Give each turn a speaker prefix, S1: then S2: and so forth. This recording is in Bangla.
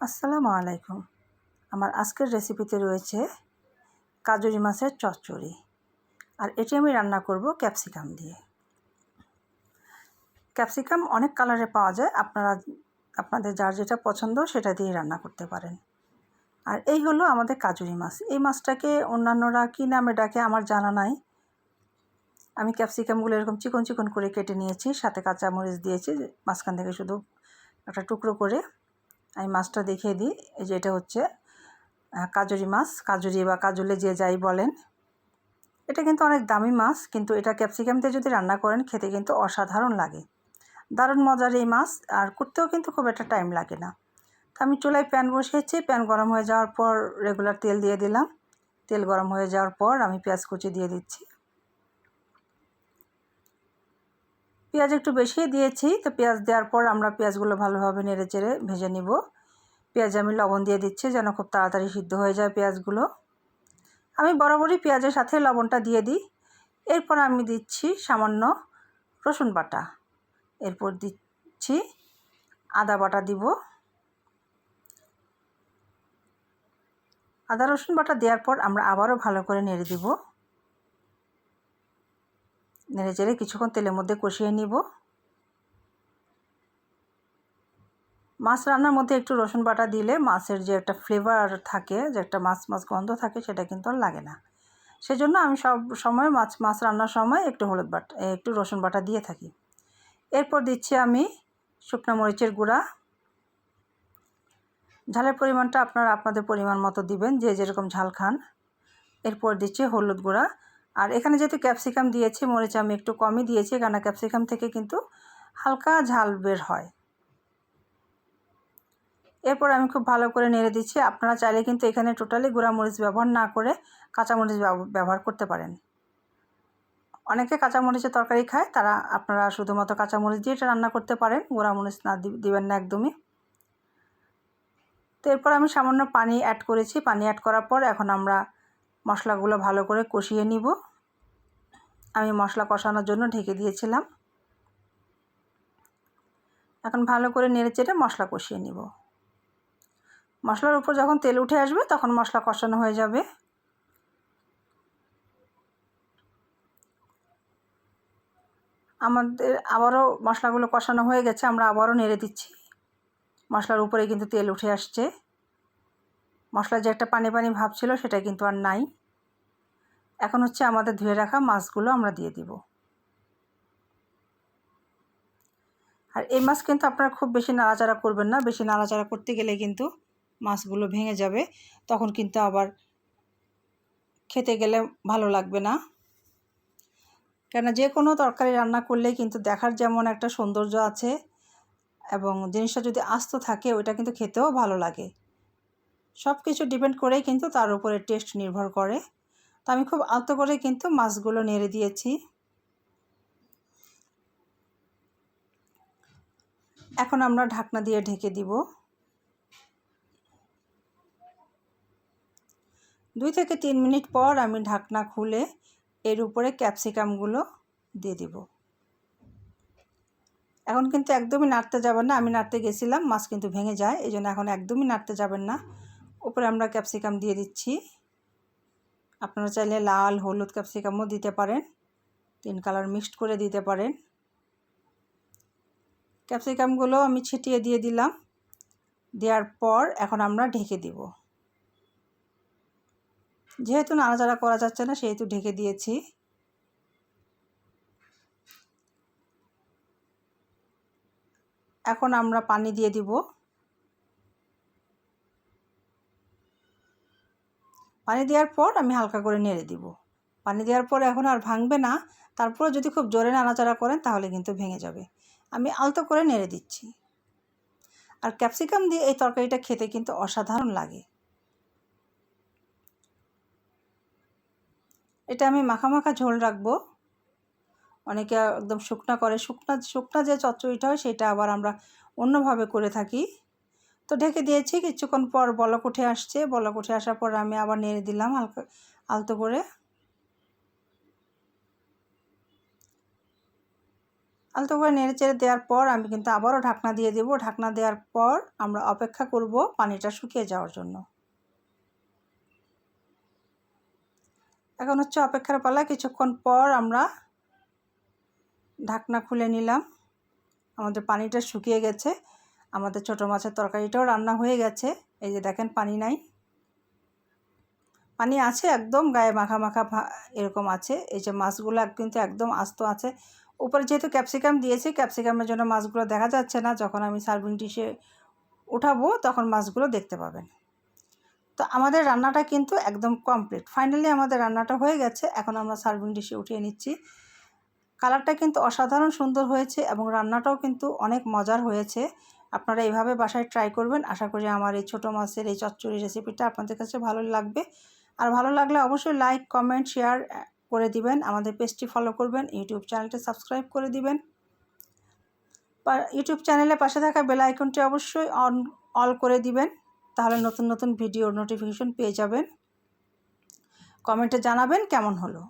S1: আসসালামু আলাইকুম। আমার আজকের রেসিপিতে রয়েছে কাজুরি মাছের চচ্চড়ি। আর এটি আমি রান্না করব ক্যাপসিকাম দিয়ে। ক্যাপসিকাম অনেক কালারে পাওয়া যায়, আপনারা, আপনাদের যার যেটা পছন্দ সেটা দিয়ে রান্না করতে পারেন। আর এই হলো আমাদের কাজুরি মাছ। এই মাছটাকে অন্যান্যরা কী নামে ডাকে আমার জানা নাই। আমি ক্যাপসিকামগুলো এরকম চিকন চিকন করে কেটে নিয়েছি, সাথে কাঁচামরিচ দিয়েছি, মাঝখান থেকে শুধু একটা টুকরো করে। আমি মাছটা দেখিয়ে দিই। এই যে এটা হচ্ছে কাজুরি মাছ। কাজুরি বা কাজুলে যে যাই বলেন, এটা কিন্তু অনেক দামি মাছ, কিন্তু এটা ক্যাপসিকাম দিয়ে যদি রান্না করেন, খেতে কিন্তু অসাধারণ লাগে। দারুণ মজার এই মাছ, আর করতেও কিন্তু খুব একটা টাইম লাগে না। তো আমি চুলায় প্যান বসিয়েছি প্যান গরম হয়ে যাওয়ার পর রেগুলার তেল দিয়ে দিলাম। তেল গরম হয়ে যাওয়ার পর আমি পেঁয়াজ কুচি দিয়ে দিচ্ছি। পেঁয়াজ একটু বেশি দিয়েছি, তো পেঁয়াজ দেওয়ার পর আমরা পেঁয়াজগুলো ভালোভাবে নেড়ে চেড়ে ভেজে নিব। পেঁয়াজ আমি লবণ দিয়ে দিচ্ছি যেন খুব তাড়াতাড়ি সিদ্ধ হয়ে যায় পেঁয়াজগুলো। আমি বরাবরই পেঁয়াজের সাথে লবণটা দিয়ে দিই। এরপর আমি দিচ্ছি সামান্য রসুন বাটা। এরপর দিচ্ছি আদা বাটা দিব। আদা রসুন বাটা দেওয়ার পর আমরা আবারও ভালো করে নেড়ে দিব। নেড়ে চেড়ে কিছুক্ষণ তেলের মধ্যে কষিয়ে নিব। মাছ রান্নার মধ্যে একটু রসুন বাটা দিলে মাছের যে একটা ফ্লেভার থাকে, যে একটা মাছ মাছ গন্ধ থাকে, সেটা কিন্তু আর লাগে না। সেজন্য আমি সব সময় মাছ মাছ রান্নার সময় একটু হলুদ বাটা একটু রসুন বাটা দিয়ে থাকি। এরপর দিচ্ছি আমি শুকনো মরিচের গুঁড়া। ঝালের পরিমাণটা আপনারা আপনাদের পরিমাণ মতো দিবেন, যে যেরকম ঝাল খান। এরপর দিচ্ছি হলুদ গুঁড়া। আর এখানে যেহেতু ক্যাপসিকাম দিয়েছি, মরিচ আমি একটু কমই দিয়েছি, কেননা ক্যাপসিকাম থেকে কিন্তু হালকা ঝাল বের হয়। এরপর আমি খুব ভালো করে নেড়ে দিচ্ছি। আপনারা চাইলে কিন্তু এখানে টোটালি মরিচ ব্যবহার না করে কাঁচামরিচ ব্যবহার করতে পারেন। অনেকে কাঁচামরিচের তরকারি খায়, তারা আপনারা শুধুমাত্র কাঁচামরিচ দিয়ে এটা রান্না করতে পারেন মরিচ না দিবেন না একদমই। তো এরপর আমি সামান্য পানি অ্যাড করেছি। পানি অ্যাড করার পর এখন আমরা মশলাগুলো ভালো করে কষিয়ে নিব। আমি মশলা কষানোর জন্য ঢেকে দিয়েছিলাম। এখন ভালো করে নেড়ে চেড়ে মশলা কষিয়ে নিব। মশলার উপর যখন তেল উঠে আসবে তখন মশলা কষানো হয়ে যাবে। আমাদের আবারও মশলাগুলো কষানো হয়ে গেছে, আমরা আবারও নেড়ে দিচ্ছি। মশলার উপরে কিন্তু তেল উঠে আসছে। মশলার যে একটা পানি পানি ভাব ছিল সেটা কিন্তু আর নাই। এখন হচ্ছে আমাদের ধুয়ে রাখা মাছগুলো আমরা দিয়ে দিব। আর এই মাছ কিন্তু আপনারা খুব বেশি নাড়াচাড়া করবেন না, বেশি নাড়াচাড়া করতে গেলে কিন্তু মাছগুলো ভেঙে যাবে, তখন কিন্তু আবার খেতে গেলে ভালো লাগবে না। কেন যে কোনো তরকারি রান্না করলে কিন্তু দেখার যেমন একটা সৌন্দর্য আছে এবং জিনিসটা যদি আস্ত থাকে, ওইটা কিন্তু খেতেও ভালো লাগে। সব কিছু ডিপেন্ড করেই কিন্তু তার উপরে টেস্ট নির্ভর করে। তো আমি খুব আলতো করে কিন্তু মাছগুলো নেড়ে দিয়েছি। এখন আমরা ঢাকনা দিয়ে ঢেকে দিব। দুই থেকে তিন মিনিট পর আমি ঢাকনা খুলে এর উপরে ক্যাপসিকামগুলো দিয়ে দিব। এখন কিন্তু একদমই নাড়তে যাবেন না, আমি নাড়তে গেছিলাম, মাছ কিন্তু ভেঙে যায় এই জন্য এখন একদমই নাড়তে যাবেন না। উপরে আমরা ক্যাপসিকাম দিয়ে দিচ্ছি। আপনারা চাইলে লাল, হলুদ, ক্যাপসিকামও দিতে পারেন। তিন কালার মিক্সড করে দিতে পারেন। ক্যাপসিকামগুলো আমি ছিটিয়ে দিয়ে দিলাম। দেওয়ার পর এখন আমরা ঢেকে দিব। যেহেতু নাড়াচাড়া করা যাচ্ছে না, সেহেতু ঢেকে দিয়েছি। এখন আমরা পানি দিয়ে দিব। পানি দেওয়ার পর আমি হালকা করে নেড়ে দিব। পানি দেওয়ার পর এখন আর ভাঙবে না। তারপরে যদি খুব জোরে নাড়াচাড়া করেন তাহলে কিন্তু ভেঙে যাবে। আমি আলতো করে নেড়ে দিচ্ছি। আর ক্যাপসিকাম দিয়ে এই তরকারিটা খেতে কিন্তু অসাধারণ লাগে। এটা আমি মাখা মাখা ঝোল রাখব। অনেকে একদম শুকনা করে। শুকনা শুকনা যে চচ্চড়িটা হয় সেটা আবার আমরা অন্যভাবে করে থাকি। তো ঢেকে দিয়েছি, কিছুক্ষণ পর বলক উঠে আসছে। বলক উঠে আসার পর আমি আবার নেড়ে দিলাম হালকা আলতো করে। আলতো করে নেড়ে চেড়ে দেওয়ার পর আমি কিন্তু আবারও ঢাকনা দিয়ে দেবো। ঢাকনা দেওয়ার পর আমরা অপেক্ষা করব পানিটা শুকিয়ে যাওয়ার জন্য। এখন হচ্ছে অপেক্ষার পালা। কিছুক্ষণ পর আমরা ঢাকনা খুলে নিলাম। আমাদের পানিটা শুকিয়ে গেছে। আমাদের ছোটো মাছের তরকারিটাও রান্না হয়ে গেছে। এই যে দেখেন পানি নাই। পানি আছে একদম, গায়ে মাখা মাখা এরকম আছে। এই যে মাছগুলো কিন্তু একদম আস্ত আছে। উপরে যেহেতু ক্যাপসিকাম দিয়েছি, ক্যাপসিকামের জন্য মাছগুলো দেখা যাচ্ছে না। যখন আমি সার্ভিং ডিশে উঠাবো, তখন মাছগুলো দেখতে পাবেন। তো আমাদের রান্নাটা কিন্তু একদম কমপ্লিট। ফাইনালি আমাদের রান্নাটা হয়ে গেছে। এখন আমরা সার্ভিং ডিশে উঠিয়ে নিচ্ছি। কালারটা কিন্তু অসাধারণ সুন্দর হয়েছে এবং রান্নাটাও কিন্তু অনেক মজার হয়েছে। আপনারা এইভাবে বাসায় ট্রাই করবেন। আশা করি আমার এই ছোটো মাছের এই চচ্চড়ি রেসিপিটা আপনাদের কাছে ভালো লাগবে। আর ভালো লাগলে অবশ্যই লাইক কমেন্ট শেয়ার করে দিবেন। আমাদের পেজটি ফলো করবেন ইউটিউব চ্যানেলটি সাবস্ক্রাইব করে দিবেন। ইউটিউব চ্যানেলের পাশে থাকা বেল আইকনটি অবশ্যই অন অল করে দিবেন। তাহলে নতুন নতুন ভিডিওর নোটিফিকেশন পেয়ে যাবেন। কমেন্টে জানাবেন কেমন হলো।